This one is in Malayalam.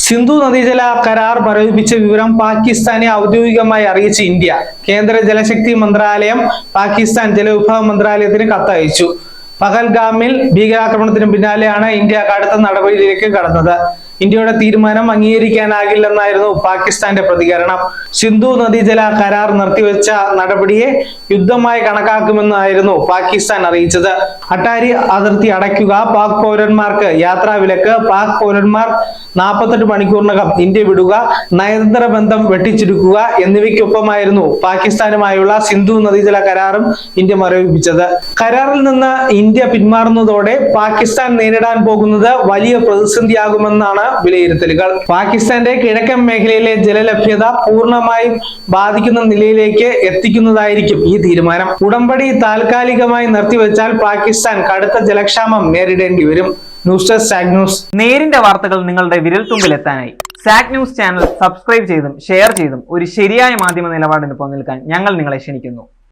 സിന്ധു നദീജല കരാർ മരവിപ്പിച്ച വിവരം പാകിസ്ഥാനെ ഔദ്യോഗികമായി അറിയിച്ച ഇന്ത്യ. കേന്ദ്ര ജലശക്തി മന്ത്രാലയം പാകിസ്ഥാൻ ജലവിഭവ മന്ത്രാലയത്തിന് കത്തയച്ചു. പഹൽഗാമിൽ ഭീകരാക്രമണത്തിന് പിന്നാലെയാണ് ഇന്ത്യ കടുത്ത നടപടിയിലേക്ക് കടന്നത്. ഇന്ത്യയുടെ തീരുമാനം അംഗീകരിക്കാനാകില്ലെന്നായിരുന്നു പാകിസ്ഥാന്റെ പ്രതികരണം. സിന്ധു നദീജല കരാർ നിർത്തിവെച്ച നടപടിയെ യുദ്ധമായി കണക്കാക്കുമെന്നായിരുന്നു പാകിസ്ഥാൻ അറിയിച്ചത്. അട്ടാരി അതിർത്തി അടയ്ക്കുക പാക് പൗരന്മാർക്ക് യാത്രാ വിലക്ക് പാക് പൗരന്മാർ നാൽപ്പത്തെട്ട് മണിക്കൂറിനകം ഇന്ത്യ വിടുക നയതന്ത്ര ബന്ധം വെട്ടിച്ചുരുക്കുക എന്നിവയ്ക്കൊപ്പമായിരുന്നു പാകിസ്ഥാനുമായുള്ള സിന്ധു നദീജല കരാറും ഇന്ത്യ മരവിപ്പിച്ചത്. കരാറിൽ നിന്ന് ഇന്ത്യ പിന്മാറുന്നതോടെ പാകിസ്ഥാൻ നേരിടാൻ പോകുന്നത് വലിയ പ്രതിസന്ധിയാകുമെന്നാണ് വിലയിരുത്തലുകൾ. പാകിസ്ഥാന്റെ കിഴക്കൻ മേഖലയിലെ ജലലഭ്യത പൂർണമായി ബാധിക്കുന്ന നിലയിലേക്ക് എത്തിക്കുന്നതായിരിക്കും ഈ തീരുമാനം. ഉടമ്പടി താൽക്കാലികമായി നിർത്തിവെച്ചാൽ പാകിസ്ഥാൻ കടുത്ത ജലക്ഷാമം നേരിടേണ്ടി വരും. News desk Sag news. നേരിന്റെ വാർത്തകൾ നിങ്ങളുടെ വിരൽത്തുമ്പിൽ എത്താനായി. സാക് ന്യൂസ് ചാനൽ സബ്സ്ക്രൈബ് ചെയ്തും ഷെയർ ചെയ്തും ഒരു ശരിയായ മാധ്യമ നിലപാടിന് നിൽക്കാൻ ഞങ്ങൾ നിങ്ങളെ ക്ഷണിക്കുന്നു.